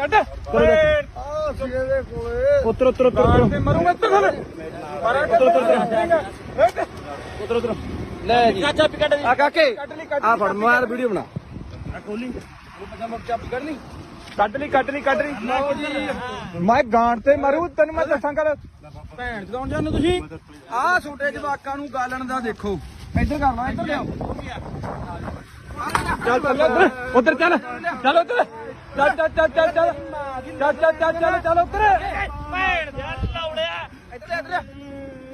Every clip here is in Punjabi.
ਕੱਢ। ਆ ਸੀ ਇਹਦੇ ਕੋਲੇ। ਉਤਰ ਉਤਰ ਉਤਰ ਗਾਣ ਤੇ ਮਰੂੰਗਾ ਇੱਥੇ ਖੜ ਪਰ ਉਤਰ ਉਤਰ ਉਤਰ। ਉਤਰ ਲੈ ਜੀ। ਵੀ ਕੱਢ ਆ ਕਾਕੇ ਕੱਢ ਲਈ ਕੱਢ ਆ ਫੜ ਮਾਰ ਵੀਡੀਓ ਬਣਾ। ਖੋਲੀ। ਚਾਬੀ ਕੱਢ ਲਈ। ਕੱਢ ਲਈ ਕੱਢ ਲਈ ਕੱਢ ਲਈ। ਮੈਂ ਗਾਣ ਤੇ ਮਰੂ ਤੈਨੂੰ ਮੈਂ ਦੱਸਾਂ ਗੱਲ। ਭੈਣ ਚਲਾਉਣ ਜਾਂਦੇ ਤੁਸੀਂ ਆ ਛੋਟੇ ਜਵਾਕਾਂ ਨੂੰ ਗਾਲਣ ਦਾ ਦੇਖੋ। ਇੱਧਰ ਕਰ ਲਾ ਇੱਧਰ ਲਿਆਓ ਚੱਲ ਚੱਲ ਉਧਰ ਉਧਰ ਚੱਲ। ਚੱਲ ਉਧਰ। ਚੱਲ ਚੱਲ ਚੱਲ ਚੱਲ ਚੱਲ। ਚੱਲ ਚੱਲ ਚੱਲ ਚੱਲ ਚੱਲ ਉਧਰ ਭੈਣ ਦੇ ਲੌੜਿਆ ਇੱਧਰ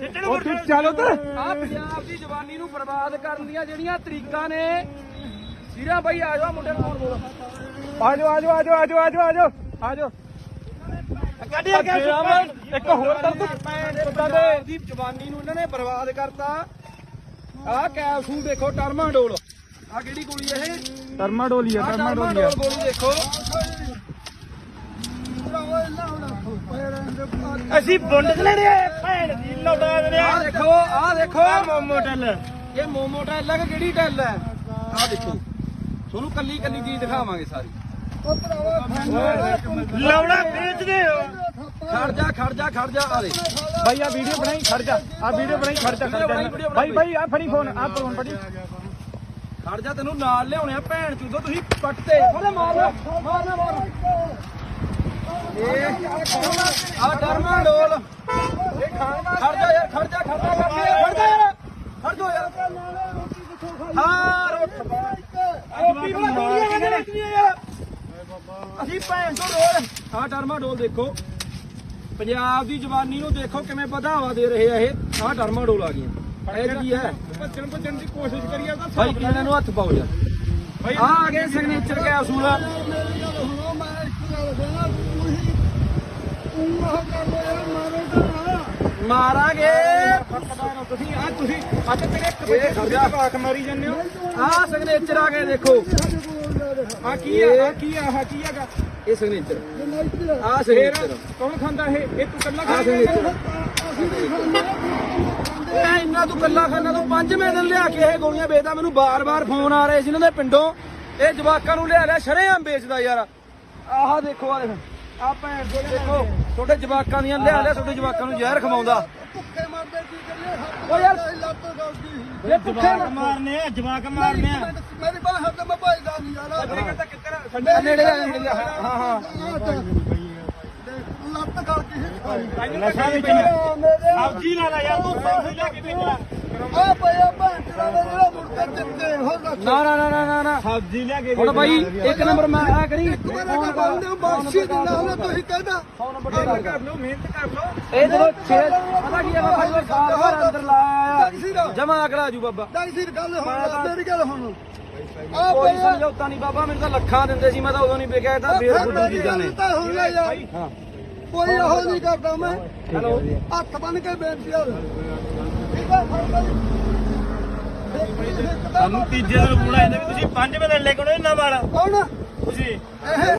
ਇੱਧਰ ਉਹ ਤੂੰ ਚੱਲ ਉਧਰ ਆ ਪੰਜਾਬ ਦੀ ਜਵਾਨੀ ਨੂੰ ਬਰਬਾਦ ਕਰਨ ਦੀਆਂ ਜਿਹੜੀਆਂ ਤਰੀਕਾਂ ਨੇ ਸੀਰਾ ਬਾਈ ਆ ਜਾਓ ਮੁੰਡੇ ਨੂੰ ਫੋਨ ਬੋਲੋ ਆਜੋ ਆਜੋ ਆਜੋ ਆਜੋ ਆਜੋ ਆਜੋ ਆਜੋ ਕੱਢਿਆ ਗਿਆ ਇੱਕ ਹੋਰ ਕਰ ਤੂੰ ਪੁੱਤਾਂ ਦੇ ਜਵਾਨੀ ਨੂੰ ਇਹਨਾਂ ਨੇ ਬਰਬਾਦ ਕਰਤਾ। ਆਹ ਕੈਪਸੂਲ ਦੇਖੋ ਟਰਮਾਡੋਲ। ਆ ਕਿਹੜੀ ਗੋਲੀ ਇਹ? ਟਰਮਾ ਡੋਲੀ ਆ ਆ ਟਰਮਾ ਡੋਲੀ ਟਰਮਾਡੋਲ ਗੋਲੀ ਦੇਖੋ। ਅਸੀਂ ਬੁੰਡ ਲੈਣੇ ਭੈਣ ਦੀ ਲੌੜਾ ਦੇਣੇ ਆ। ਦੇਖੋ ਆ ਦੇਖੋ। ਮੋਮੋ ਟੱਲ। ਇਹ ਮੋਮੋ ਟੈਲ ਹੈ ਕਿ ਕਿਹੜੀ ਟੈਲ ਹੈ ਆ ਦੇਖੋ। ਤੁਹਾਨੂੰ ਕੱਲੀ ਕੱਲੀ ਚੀਜ਼ ਦਿਖਾਵਾਂਗੇ ਸਾਰੀ। ਲੌੜਾ ਵੇਚਦੇ ਹੋ। ਖੜ ਜਾ ਖੜ ਜਾ ਖੜ ਜਾ ਆ ਦੇ ਭਾਈ ਆ ਵੀਡੀਓ ਬਣਾਈ ਖੜ ਜਾ। ਆ ਵੀਡੀਓ ਬਣਾਈ ਖੜ ਜਾ ਖੜ ਜਾ। ਭਾਈ ਭਾਈ ਆ ਫੜੀ ਫੋਨ ਆ ਫੋਨ ਫੜੀ। ਖੜ ਜਾ ਤੈਨੂੰ ਨਾਲ ਲਿਆਉਣੇ ਆ ਭੈਣ ਚੂਦੋ ਤੁਸੀਂ ਪੱਟੇ ਉਹਦੇ ਮਾਰ ਲਓ ਮਾਰ ਨਾ ਮਾਰ ਇਹ ਆ ਟਰਮਾਡੋਲ ਇਹ ਖੜ ਜਾ ਯਾਰ ਖੜ ਜਾ ਖੜ ਜਾ ਖੜ ਜਾ ਯਾਰ, ਖੜ ਜਾ ਯਾਰ। ਖੜ ਜਾ ਯਾਰ। ਹਾਂ ਰੋਟੀ ਵਾਲਾ ਗੋਲੀਆਂ ਕਹਿੰਦੇ ਰੱਖਦੀਆਂ ਯਾਰ ਅਸੀਂ ਭੈਣ ਤੋਂ ਰੋਲ ਆ ਟਰਮਾਡੋਲ ਦੇਖੋ। ਪੰਜਾਬ ਦੀ ਜਵਾਨੀ ਨੂੰ ਦੇਖੋ ਕਿਵੇਂ ਵਧਾਵਾ ਦੇ ਰਹੇ ਆ ਇਹ। ਆ ਟਰਮਾਡੋਲ ਆ ਗਈਆਂ। ਇਹ ਕੀ ਹੈ? ਭੱਜਣ ਭੱਜਣ ਦੀ ਕੋਸ਼ਿਸ਼ ਕਰੀਏ ਤਾਂ ਭਾਈ ਕਿਹਨਾਂ ਨੂੰ ਹੱਥ ਪਾਓ ਯਾਰ ਆ ਆ ਗਏ ਸਿਗਨੇਚਰ ਕੈਪਸੂਲ ਮਾਰਾਂਗੇ। ਤੁਸੀਂ ਆ ਤੁਸੀਂ ਅੱਜ ਤੇਰੇ ਇੱਕ ਇਹ ਖੜ ਜਾ। ਜਵਾਕ ਮਾਰੀ ਜਾਂਦੇ ਹੋ। ਆ ਸਿਗਨੇਚਰ ਆ ਗਏ ਦੇਖੋ। ਆ ਕੀ ਆ ਆ ਕੀ ਆ ਆ ਕੀ ਹੈਗਾ? ਇਹ ਸਿਗਨੇਚਰ ਆ ਸਿਗਨੇਚਰ ਕੌਣ ਖਾਂਦਾ ਇਹ? ਇਹ ਤੂੰ ਕੱਲਾ ਆ ਖਾ ਸਿਗਨੇਚਰ ਇਹ ਇੰਨਾ ਤੂੰ ਕੱਲਾ ਖਾਨਾ ਤੂੰ ਪੰਜਵੇਂ ਦਿਨ ਲਿਆ ਕੇ ਇਹ ਗੋਲੀਆਂ ਵੇਚਦਾ। ਮੈਨੂੰ ਬਾਰ-ਬਾਰ ਫੋਨ ਆ ਰਹੇ ਸੀ ਇਹਨਾਂ ਦੇ ਪਿੰਡੋਂ। ਇਹ ਜਵਾਕਾਂ ਨੂੰ ਲਿਆ ਲਿਆ ਸ਼ਰੇਆਮ ਵੇਚਦਾ ਯਾਰ। ਆਹ ਦੇਖੋ ਆ ਦੇਖ। ਆ ਭੈਣ ਦੇ ਦੇਖੋ ਤੁਹਾਡੇ ਜਵਾਕਾਂ ਦੀਆਂ ਲਿਆ ਲਿਆ ਤੁਹਾਡੇ ਜਵਾਕਾਂ ਨੂੰ ਜ਼ਹਿਰ ਖਵਾਉਂਦਾ। ਓ ਯਾਰ ਇਹ ਭੁੱਖੇ ਮਰ- ਮਾਰਨੇ ਆ ਜਵਾਕ ਮਾਰਨੇ ਆ। ਮੇਰੀ ਬਾਹ ਹੱਥ ਮੈਂ ਭਾਈਦਾ ਨਹੀਂ ਯਾਰ। ਆ? ਨੇੜੇ ਆ, ਨੇੜੇ ਆ, ਹਾਂ ਹਾਂ। ਲੱਤ ਗਲ ਕੇ ਨਸ਼ਾ ਵਿੱਚ ਸਬਜ਼ੀ ਲੈ ਲੈ ਯਾਰ ਤੂੰ ਸਬਜ਼ੀ ਲੈ ਕੇ ਭੇਜਿਆ ਆ ਪਿਆ ਭੈਣ ਚੜਾ ਜਿਹੜਾ ਮੁੜ ਕੇ ਦਿੱਤੇ ਹੋ ਲੱਤ ਨਾ ਨਾ ਨਾ ਨਾ ਨਾ ਨਾ। ਸਬਜ਼ੀ ਲੈ ਕੇ ਹੁਣ ਬਾਈ ਇੱਕ ਨੰਬਰ ਮੈਂ ਆ ਕਰੀ ਮੇਰਾ ਕਾ ਬੰਦੇ ਬਾਸ਼ੀ ਦਿੰਦਾ ਹੁਣ ਤੁਸੀਂ ਕਹਿੰਦਾ। ਕਰ ਲਓ ਮਿਹਨਤ ਕਰ ਲਓ। ਇਹ ਜਦੋਂ ਛੇ ਪਤਾ ਕੀ ਆ ਬਾਬਾ ਜਦੋਂ ਸਾਲ ਭਰ ਅੰਦਰ ਲਾਇਆ ਟੈਕਸੀ ਦਾ ਜਮਾ ਅਕੜਾ ਜੂ ਬਾਬਾ। ਟੈਕਸੀ ਦੀ ਗੱਲ ਹੁਣ ਮੇਰੀ ਗੱਲ ਹੁਣ। ਆ ਕੋਈ ਪਿਆ ਸਮਝੌਤਾ ਨਹੀਂ ਬਾਬਾ ਮੈਨੂੰ ਤਾਂ ਲੱਖਾਂ ਦਿੰਦੇ ਸੀ ਮੈਂ ਤਾਂ ਉਦੋਂ ਨਹੀਂ ਵਿਕਿਆ ਇਹ ਤਾਂ ਫੇਰ ਫੁੱਟੂ ਚੀਜ਼ਾਂ ਨੇ। ਕੋਈ ਇਹੋ ਨਹੀਂ ਕਰਦਾ ਮੈਂ। ਹੱਥ ਬੰਨ ਕੇ ਬੇਨਤੀ ਆ। ਠੀਕ ਲਈ ਸਾਨੂੰ ਤੀਜੇ ਦਿਨ ਜਾਂਦਾ ਵੀ ਤੁਸੀਂ ਪੰਜ ਵਜੇ ਲੈ ਕੇ ਆਉਣਾ ਇਹਨਾਂ ਵਾਲਾ। ਕੌਣ? ਤੁਸੀਂ। ਇਹ